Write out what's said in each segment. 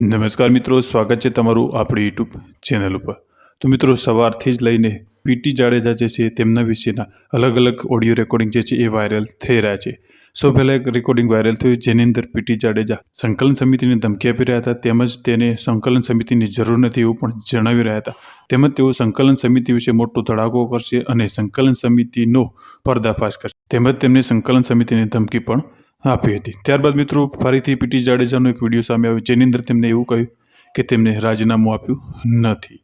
નમસ્કાર મિત્રો, સ્વાગત છે તમારું આપણી યુટ્યુબ ચેનલ ઉપર. તો મિત્રો, સવારથી જ લઈને પીટી જાડેજા જે છે, તેમના વિશેના અલગ અલગ ઓડિયો રેકોર્ડિંગ જે છે, એ વાયરલ થઈ રહ્યા છે. સૌ પહેલાં એક રેકોર્ડિંગ વાયરલ થયું, જેની અંદર પીટી જાડેજા સંકલન સમિતિને ધમકી આપી રહ્યા હતા, તેમજ તેને સંકલન સમિતિની જરૂર નથી એવું પણ જણાવી રહ્યા હતા. તેમજ તેઓ સંકલન સમિતિ વિશે મોટો ધડાકો કરશે અને સંકલન સમિતિનો પર્દાફાશ કરશે. તેમજ તેમને સંકલન સમિતિની ધમકી પણ આપી હતી. ત્યારબાદ મિત્રો, ફરીથી પીટી જાડેજાનો એક વીડિયો સામે આવ્યો, જેની અંદર તેમને એવું કહ્યું કે તેમને રાજીનામું આપ્યું નથી.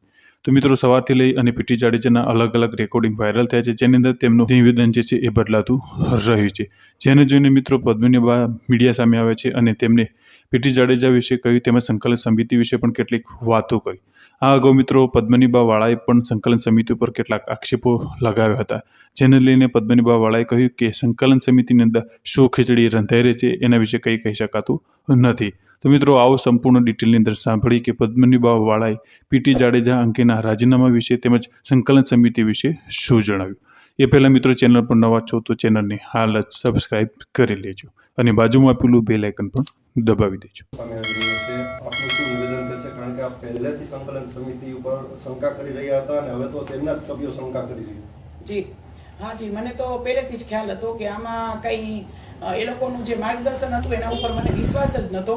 તો મિત્રો, સવારથી લઈ અને પીટી જાડેજાના અલગ અલગ રેકોર્ડિંગ વાયરલ થયા છે, જેની અંદર તેમનું નિવેદન જે છે એ બદલાતું રહ્યું છે. જેને જોઈને મિત્રો, પદ્મિની મીડિયા સામે આવે છે અને તેમને પીટી જાડેજા વિશે કહ્યું તેમજ સંકલન સમિતિ વિશે પણ કેટલીક વાતો કરી. આ અગાઉ મિત્રો પદ્મનીબા વાળાએ પણ સંકલન સમિતિ ઉપર કેટલાક આક્ષેપો લગાવ્યા હતા. જેને લઈને પદ્મનીબા વાળાએ કહ્યું કે સંકલન સમિતિની અંદર શું ખીચડી રંધાઈ રહી છે એના વિશે કંઈ કહી શકાતું નથી. તો મિત્રો આવો સંપૂર્ણ ડિટેલની અંદર સાંભળી કે પદ્મનીબા વાળાએ પીટી જાડેજા અંકેના રાજીનામા વિશે તેમજ સંકલન સમિતિ વિશે શું જણાવ્યું? એ પહેલાં મિત્રો ચેનલ પર નવા છો તો ચેનલને હાલ જ સબસ્ક્રાઇબ કરી લેજો અને બાજુમાં આપેલું બેલ આઇકન પણ દબાવી દેજો. સામે આવી રહ્યો છે. આપનું શું નિવેદન થશે? કારણ કે આપ પહેલેથી સંકલન સમિતિ ઉપર શંકા કરી રહ્યા હતા અને હવે તો તેમના જ સભ્યો શંકા કરી રહ્યા જી. હા જી. મને તો પહેલેથી જ ખ્યાલ હતો કે આમાં કઈ એ લોકોનું જે માર્ગદર્શન હતું એના ઉપર મને વિશ્વાસ જ નહોતો.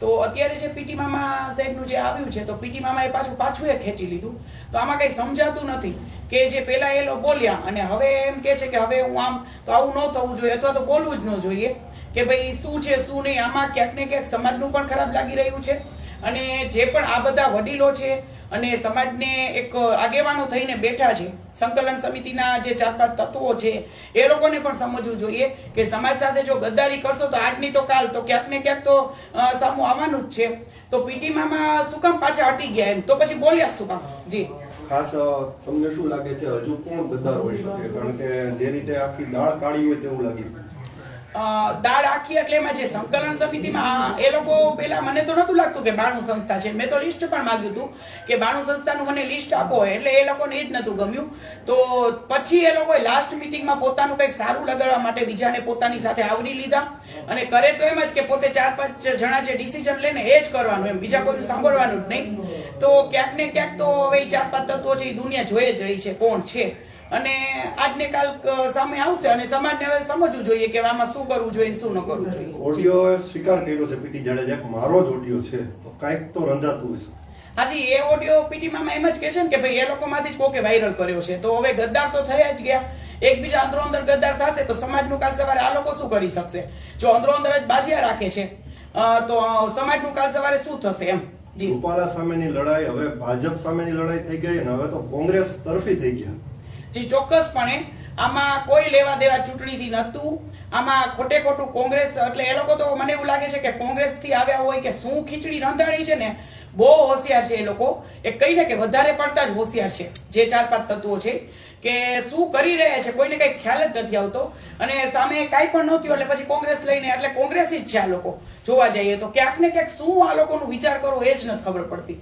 તો અત્યારે જે પીટી મામા સાહેબનું જે આવ્યું છે, તો પીટી મામાએ પાછું પાછું એ ખેંચી લીધું. તો આમાં કંઈ સમજાતું નથી કે જે પહેલાં એ લોકો બોલ્યા અને હવે એમ કે છે કે હવે હું આમ તો આવું ન થવું જોઈએ અથવા તો બોલવું જ ન જોઈએ. કે ભાઈ શું છે, શું નહીં, આમાં ક્યાંક ને ક્યાંક સમાજનું પણ ખરાબ લાગી રહ્યું છે. અને જે પણ આ બધા વડીલો છે અને સમાજને એક આગેવાનો થઈને બેઠા છે, સંકલન સમિતિના જે ચાર પાંચ તત્વો છે, એ લોકોને પણ સમજવું જોઈએ કે સમાજ સાથે જો ગદ્દારી કરશો તો આજની તો કાલ, તો ક્યાંક ને ક્યાંક તો સામું આવવાનું જ છે. તો પીટી મામા શું કામ પાછા હટી ગયા એમ? તો પછી બોલ્યા શું કામ? જી. ખાસ તમને શું લાગે છે, હજુ કોણ ગદ્દાર હોઈ શકે? કારણ કે જે રીતે આખી દાળ કાઢી હોય તેવું લાગ્યું દાળ આખી એટલે એમાં જે સંકલન સમિતિમાં એ લોકો પેલા મને તો નતું લાગતું કે બાણું સંસ્થા છે. મેં તો લિસ્ટ પણ માગ્યું હતું કે બાણું સંસ્થાનું મને લિસ્ટ આપો એટલે એ લોકોને એ જ નતું ગમ્યું. તો પછી એ લોકોએ લાસ્ટ મિટિંગમાં પોતાનું કંઈક સારું લગાડવા માટે બીજાને પોતાની સાથે આવરી લીધા. અને કરે તો એમ જ કે પોતે ચાર પાંચ જણા જે ડિસિઝન લે ને એ જ કરવાનું એમ. બીજા કોઈનું સાંભળવાનું જ નહીં. તો ક્યાંક ને ક્યાંક તો હવે ચાર પાંચ તત્વો છે એ દુનિયા જોઈ જ રહી છે કોણ છે. અને આજને કાલ સામે આવશે અને સમાજને હવે સમજવું જોઈએ કે આમાં શું કરવું જોઈએ શું ન કરવું જોઈએ. ઓડિયો સ્વીકાર કર્યો છે પીટી જાડેજા મારો જ ઓડિયો છે. તો કાંઈક તો રંધાતું હશે. હાજી એ ઓડિયો પીટી મામા એમ જ કે છે ને કે ભાઈ એ લોકોમાંથી જ કોકે વાયરલ કર્યો છે. તો હવે ગદ્દાર તો થયા જ ગયા. એકબીજા અંદરો અંદર ગદ્દાર થશે તો સમાજનું કાલ સવારે આ લોકો શું કરી શકશે? જો અંદરો અંદર જ બાજીયા રાખે છે તો સમાજનું કાલ સવારે શું થશે એમ? જી. રૂપાલા સામેની લડાઈ હવે ભાજપ સામેની લડાઈ થઈ ગઈ અને હવે તો કોંગ્રેસ તરફી થઈ ગયા. જી ચોક્કસપણે આમાં કોઈ લેવા દેવા ચૂંટણીથી નહોતું. આમાં ખોટે ખોટું કોંગ્રેસ, એટલે એ લોકો તો મને એવું લાગે છે કે કોંગ્રેસથી આવ્યા હોય કે શું ખીચડી રાંધાણી છે ને, બહુ હોશિયાર છે એ લોકો. એ કહીને કે વધારે પડતા જ હોશિયાર છે. જે ચાર પાંચ તત્વો છે કે શું કરી રહ્યા છે, કોઈને કઈ ખ્યાલ જ નથી આવતો. અને સામે કાંઈ પણ નહોતું, એટલે પછી કોંગ્રેસ લઈને, એટલે કોંગ્રેસી જ છે આ લોકો. જોવા જઈએ તો ક્યાંક ને ક્યાંક શું આ લોકોનું વિચાર કરો એ જ નથી ખબર પડતી.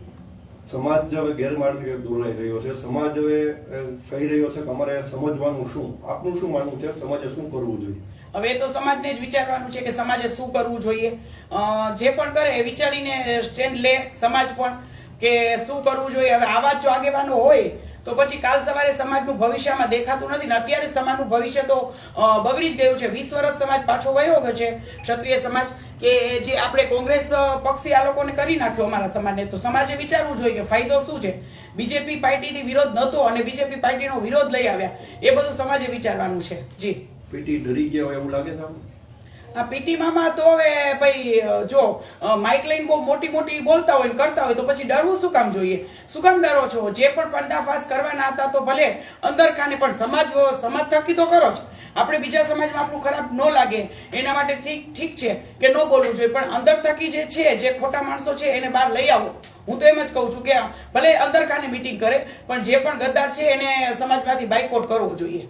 સમાજ હવે ગેરમાર્ગે દોરાઈ રહ્યો છે. સમાજ હવે કહી રહ્યો છે કે અમારે સમજવાનું શું? આપનું શું માનવું છે? સમાજે શું કરવું જોઈએ? હવે એ તો સમાજને જ વિચારવાનું છે કે સમાજે શું કરવું જોઈએ. જે પણ કરે એ વિચારીને સ્ટેન્ડ લે સમાજ પણ કે શું કરવું જોઈએ? હવે આવા જો આગેવાનો હોય, તો પછી કાલ સવારે સમાજનું ભવિષ્યમાં દેખાતું નથી ને અત્યારે સમાજનું ભવિષ્ય તો બગડી જ ગયું છે. વીસ વર્ષ સમાજ પાછો વયો ગયો છે. ક્ષત્રિય સમાજ કે જે આપણે કોંગ્રેસ પક્ષી આ લોકોને કરી નાખ્યો અમારા સમાજને તો સમાજે વિચારવું જોઈએ કે ફાયદો શું છે? બીજેપી પાર્ટીથી વિરોધ નહોતો અને બીજેપી પાર્ટીનો વિરોધ લઈ આવ્યા. એ બધું સમાજે વિચારવાનું છે. જી. પીટી ડરી ગયા હોય એવું લાગે છે? આ પીટી મામા તો હવે ભાઈ જો માઇક લઈને બહુ મોટી મોટી બોલતા હોય કરતા હોય તો પછી ડરવું શું કામ જોઈએ? શું કામ ડરો છો? જે પણ પર્દાફાશ કરવાના હતા તો ભલે અંદર ખાને પણ સમાજ સમાજ થકી તો કરો જ. આપણે બીજા સમાજમાં આપણું ખરાબ ન લાગે. એના માટે ઠીક ઠીક છે કે ન બોલવું જોઈએ, પણ અંદર થકી જે છે, જે ખોટા માણસો છે, એને બહાર લઈ આવો. હું તો એમ જ કહું છું કે ભલે અંદર ખાને મીટિંગ કરે, પણ જે પણ ગદ્દાર છે, એને સમાજમાંથી બાયકોટ કરવો જોઈએ.